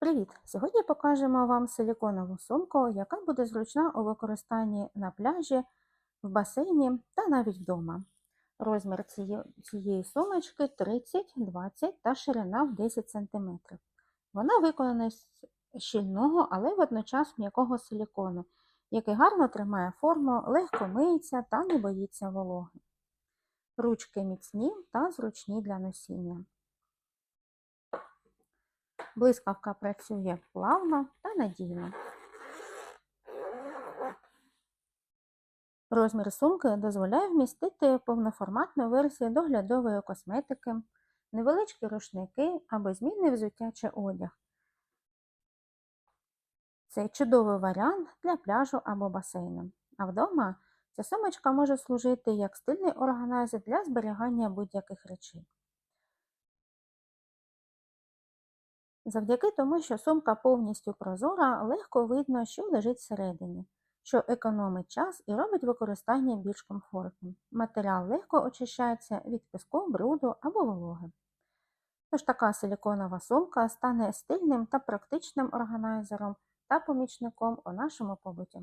Привіт! Сьогодні покажемо вам силіконову сумку, яка буде зручна у використанні на пляжі, в басейні та навіть вдома. Розмір цієї, сумочки 30, 20 та ширина в 10 см. Вона виконана з щільного, але водночас м'якого силікону, який гарно тримає форму, легко миється та не боїться вологи. Ручки міцні та зручні для носіння. Блискавка працює плавно та надійно. Розмір сумки дозволяє вмістити повноформатну версію доглядової косметики, невеличкі рушники або змінне взуття чи одяг. Це чудовий варіант для пляжу або басейну. А вдома ця сумочка може служити як стильний органайзер для зберігання будь-яких речей. Завдяки тому, що сумка повністю прозора, легко видно, що лежить всередині, що економить час і робить використання більш комфортним. Матеріал легко очищається від піску, бруду або вологи. Тож така силіконова сумка стане стильним та практичним органайзером та помічником у нашому побуті.